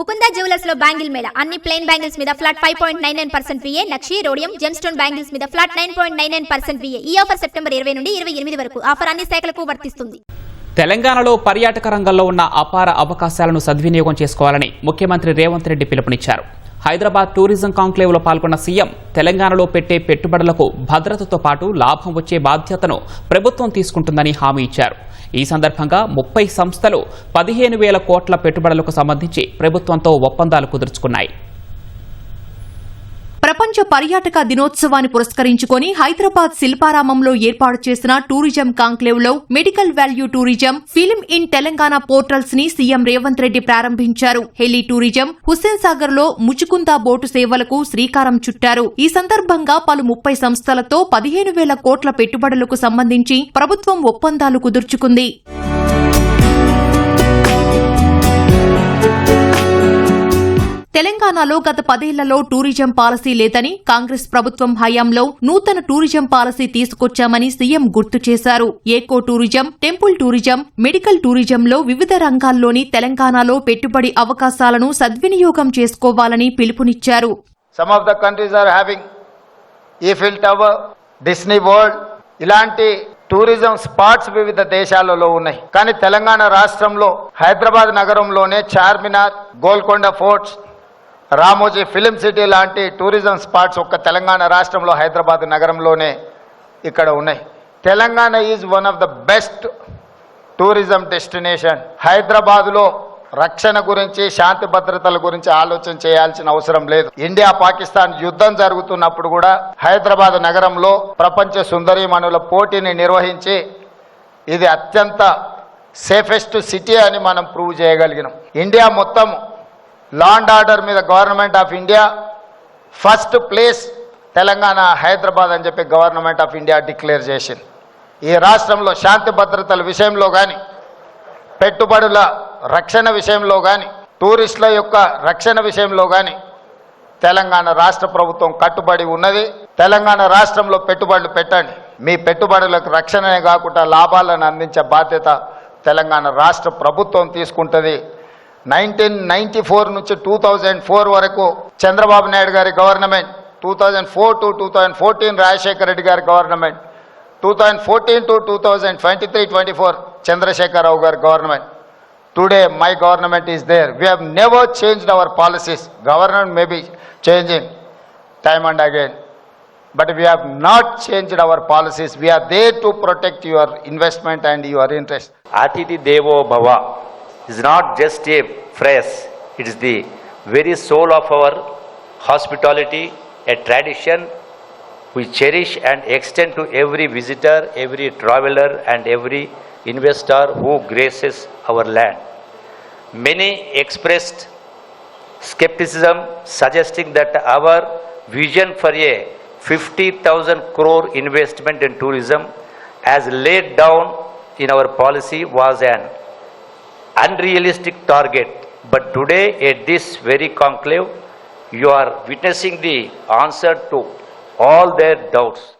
Mukunda జ్యువెలర్స్లో bangle Mela. అన్ని plain bangles మీద flat five point nine nine percent VA నక్షి rhodium gem stone bangles మీద flat nine point nine nine percent VA ఈ offer September ఇరవై నుండి ఇరవై ఎనిమిది వరకు. ఆఫర్ అన్ని శాఖలకు వర్తిస్తుంది. తెలంగాణలో పర్యాటక రంగంలో ఉన్న అపార అవకాశాలను సద్వినియోగం చేసుకోవాలని ముఖ్యమంత్రి రేవంత్ రెడ్డి పిలుపునిచ్చారు. హైదరాబాద్ టూరిజం కాంక్లేవ్లో పాల్గొన్న సీఎం తెలంగాణలో పెట్టే పెట్టుబడులకు భద్రతతో పాటు లాభం వచ్చే బాధ్యతను ప్రభుత్వం తీసుకుంటుందని హామీ ఇచ్చారు. ఈ సందర్భంగా ముప్పై సంస్థలు పదిహేను వేల కోట్ల పెట్టుబడులకు సంబంధించి ప్రభుత్వంతో ఒప్పందాలు కుదుర్చుకున్నాయి. ప్రపంచ పర్యాటక దినోత్సవాన్ని పురస్కరించుకొని హైదరాబాద్ శిల్పారామంలో ఏర్పాటు చేసిన tourism కాంక్లేవ్లో medical value tourism film in Telangana పోర్టల్స్ని CM Revanth Reddy ప్రారంభించారు. హెలీ టూరిజం హుస్సేన్ సాగర్లో ముచుకుందా బోటు సేవలకు శ్రీకారం చుట్టారు. ఈ సందర్భంగా పలు ముప్పై సంస్థలతో పదిహేను వేల కోట్ల పెట్టుబడులకు సంబంధించి ప్రభుత్వం ఒప్పందాలు కుదుర్చుకుంది. తెలంగాణలో గత పదేళ్ళలో టూరిజం పాలసీ లేదని కాంగ్రెస్ ప్రభుత్వం హయాంలో నూతన టూరిజం పాలసీ తీసుకొచ్చామని సీఎం గుర్తు చేశారు. Eco tourism temple tourism medical టూరిజంలో వివిధ రంగాల్లోని తెలంగాణలో పెట్టుబడి అవకాశాలను సద్వినియోగం చేసుకోవాలని పిలుపునిచ్చారు. Some of the countries are having Eiffel tower Disney world ఇలాంటి టూరిజం స్పాట్స్ వివిధ దేశాలలో ఉన్నాయి. కానీ తెలంగాణ రాష్ట్రంలో Hyderabad నగరంలోనే Charminar Golconda forts Ramoji film city లాంటి టూరిజం స్పాట్స్ ఒక్క తెలంగాణ రాష్ట్రంలో హైదరాబాద్ నగరంలోనే ఇక్కడ ఉన్నాయి. Telangana is one of the best tourism destination. హైదరాబాదులో రక్షణ గురించి శాంతి భద్రతల గురించి ఆలోచన చేయాల్సిన అవసరం లేదు. ఇండియా పాకిస్తాన్ యుద్ధం జరుగుతున్నప్పుడు కూడా హైదరాబాద్ నగరంలో ప్రపంచ సుందరీమణుల పోటీని నిర్వహించి ఇది అత్యంత సేఫెస్ట్ సిటీ అని మనం ప్రూవ్ చేయగలిగినాం. ఇండియా మొత్తం లా అండ్ ఆర్డర్ మీద government of India first place Telangana Hyderabad అని చెప్పి గవర్నమెంట్ ఆఫ్ ఇండియా డిక్లేర్ చేసింది. ఈ రాష్ట్రంలో శాంతి భద్రతల విషయంలో కానీ పెట్టుబడుల రక్షణ విషయంలో కానీ టూరిస్టుల యొక్క రక్షణ విషయంలో కానీ తెలంగాణ రాష్ట్ర ప్రభుత్వం కట్టుబడి ఉన్నది. తెలంగాణ రాష్ట్రంలో పెట్టుబడులు పెట్టండి. మీ పెట్టుబడులకు రక్షణనే కాకుండా లాభాలను అందించే బాధ్యత తెలంగాణ రాష్ట్ర ప్రభుత్వం తీసుకుంటుంది. నైన్టీన్ నైన్టీ ఫోర్ నుంచి టూ థౌజండ్ ఫోర్ వరకు చంద్రబాబు నాయుడు గారి government two thousand four to two thousand fourteen Rajasekhara Reddy గారి government two thousand fourteen to two thousand twenty three twenty four Chandrasekhara Rao గారి government. Today my government is there we have never changed our policies government may be changing time and again but we have not changed our policies we are there to protect your investment and your interest అతిథి Atiti Devo is not just a phrase, it is the very soul of our hospitality, a tradition we cherish and extend to every visitor, every traveler, and every investor who graces our land. Many expressed skepticism suggesting that our vision for a 50,000 crore investment in tourism as laid down in our policy was an unrealistic target. But today at this very conclave, you are witnessing the answer to all their doubts.